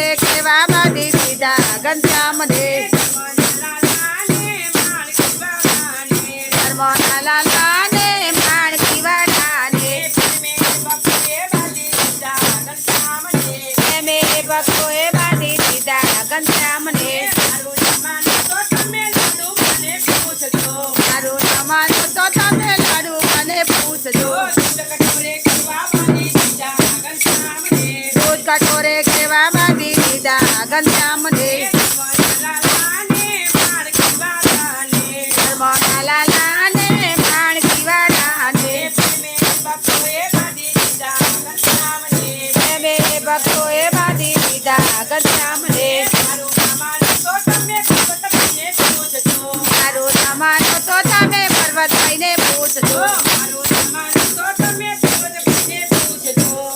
મને કેવા માંડી દીધા ઘનશ્યામને રામા નતો તમે પર્વત લઈને પૂજજો મારું ધન નતો તમે કવિજે પૂજજો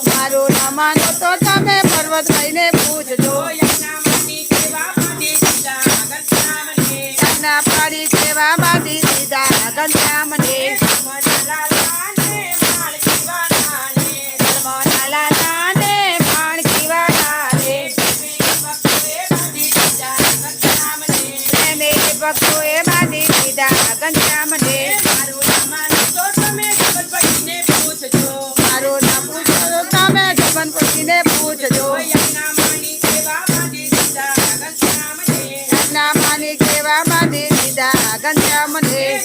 મારું રામા નતો તમે પર્વત લઈને પૂજજો યંગામની સેવા બાધી સીધા ભગવાન નામની ધન પાડી સેવા બાધી સીધા ભગવાન નામની ભગવાન લાલાને માંડ સેવા નાની ભગવાન લાલાને માંડ સેવા નાની દેવી પક્વે રાધી સીધા ભગવાન નામની મેને પક્વે માં દી ગીતા ગંજા મને મારું નામ તો તમે ગગન પડીને પૂછજો મારું નામ પૂછો તો તમે ગગન પડીને પૂછજો યજ્ઞા માની કેવા માની ગીતા ગંજા મને યજ્ઞા માની કેવા માની ગીતા ગંજા મને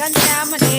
Ganjamani